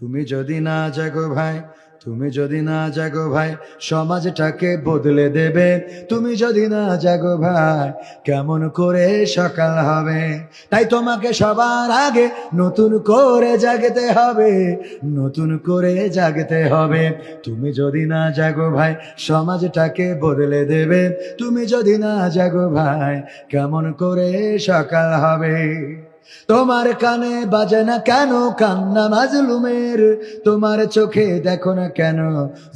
তুমি যদি না জাগো ভাই, তুমি যদি না জাগো ভাই, সমাজটাকে বদলে দেবে। তুমি যদি না জাগো ভাই, কেমন করে সকাল হবে? তাই তোমাকে সবার আগে নতুন করে জাগতে হবে, নতুন করে জাগতে হবে। তুমি যদি না জাগো ভাই, সমাজটাকে বদলে দেবে। তুমি যদি না জাগো ভাই, কেমন করে সকাল হবে? তোমার কানে বাজে না কেন কান্না মাজলুমের? তোমার চোখে দেখো না কেন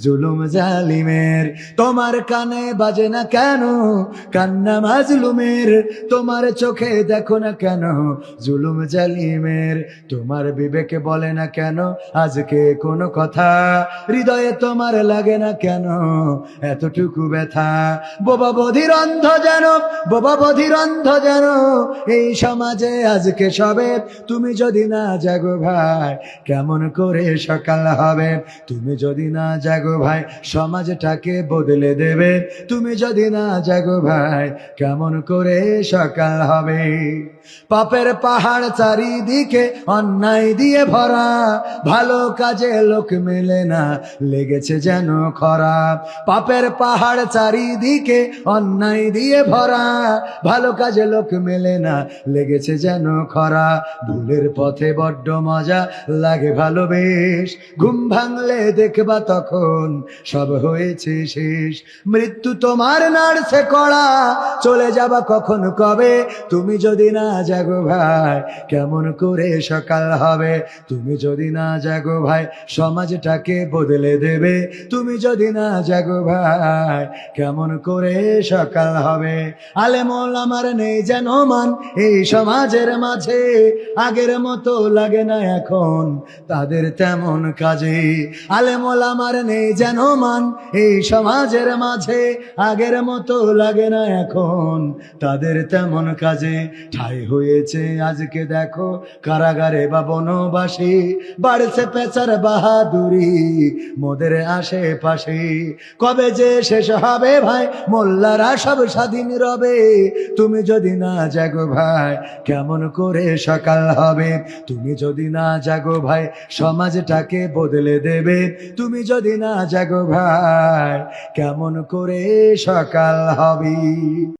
জুলুম জালিমের? তোমার কানে বাজে না কেন কান্না মাজলুমের? তোমার চোখে দেখো না কেন জুলুম জালিমের? তোমার বিবেকে বলে না কেন আজকে কোনো কথা? হৃদয়ে তোমার লাগে না কেন এতটুকু ব্যথা? বোবা বধির অন্ধ যেন, বোবা বধির অন্ধ যেন এই সমাজে আজকে সবে? তুমি যদি না জাগো ভাই, কেমন করে সকাল হবে? তুমি যদি না জাগো ভাই, সমাজটাকে বদলে দেবে। তুমি যদি না জাগো ভাই, কেমন করে সকাল হবে? পাপের পাহাড় চারিদিকে অন্যায় দিয়ে ভরা, ভালো কাজে লোক মেলে না, লেগেছে যেন খরা। পাপের পাহাড় চারিদিকে অন্যায় দিয়ে ভরা, ভালো কাজে লোক মেলে না, লেগেছে যেন খরা, ভুলের পথে বড্ড মজা, লাগে ভালো বেশ ঘুম ভাঙলে দেখবা তখন সব হয়েছে শেষ। মৃত্যু তোমার নাড়ছে কড়া, চলে যাবা কখন কবে? তুমি যদি না জাগো ভাই, কেমন করে সকাল হবে? তুমি যদি না জাগো ভাই, সমাজটাকে বদলে দেবে। তুমি যদি না জাগো ভাই, কেমন করে সকাল হবে? আলেমল আমার নেই যেন মান, এই সমাজের মাঝে আগের মতো লাগে না এখন। তাদের তেমন কাজে আলেমল আমার নেই যেন মান। এই সমাজের মাঝে আগের মতো লাগে না এখন। তাদের তেমন কাজে ঠাই হয়েছে আজকে দেখো কারাগারে বা বনবাসী। বাড়ছে পেচার বাহাদুরি মোদের আশেপাশে। কবে যে শেষ হবে ভাই, মোল্লারা সব স্বাধীন রবে। তুমি যদি না জাগো ভাই, কেমন করে সকাল হবে। তুমি যদি না জাগো ভাই, সমাজটাকে বদলে দেবে। তুমি যদি না জাগো ভাই, কেমন করে সকাল হবে?